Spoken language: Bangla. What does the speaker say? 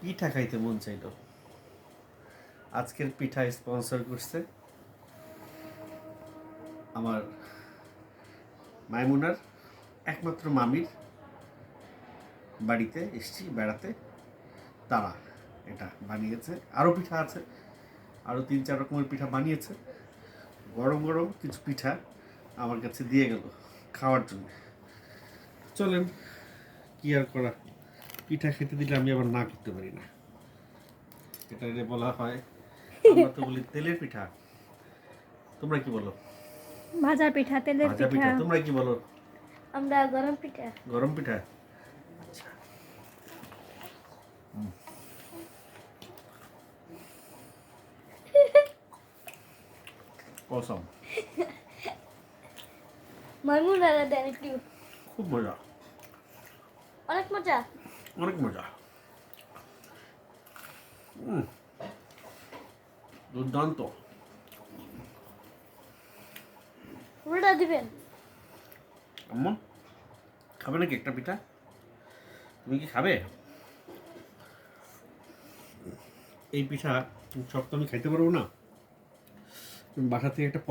পিঠা খাইতে মন চাইল। আজকের পিঠা স্পন্সর করছে আমার মাইমুনার একমাত্র মামির বাড়িতে এসছি, বেড়াতে। তারা এটা বানিয়েছে। আরও পিঠা আছে, আরও তিন চার রকমের পিঠা বানিয়েছে। গরম গরম কিছু পিঠা আমার কাছে দিয়ে গেল খাওয়ার জন্য। চলেন, কি আর করা? পিঠা খেতে দিলে আমি আবার না করতে পারি না। এটা যে বলা হয় আমরা তো বলি তেলের পিঠা। তোমরা কি বলো? ভাজা পিঠা তেলের পিঠা। তোমরা কি বলো? আমরা গরম পিঠা। গরম পিঠা? আচ্ছা। হুম। মাইমুন আর দেন একটু। খুব মজা। অনেক মজা। অনেক মজা। উম, দুর্দান্ত। দিবেন। আম্মা খাবে নাকি একটা পিঠা? তুমি কি খাবে? এই পিঠা সব তো আমি খাইতে পারব না। বাসা থেকে একটা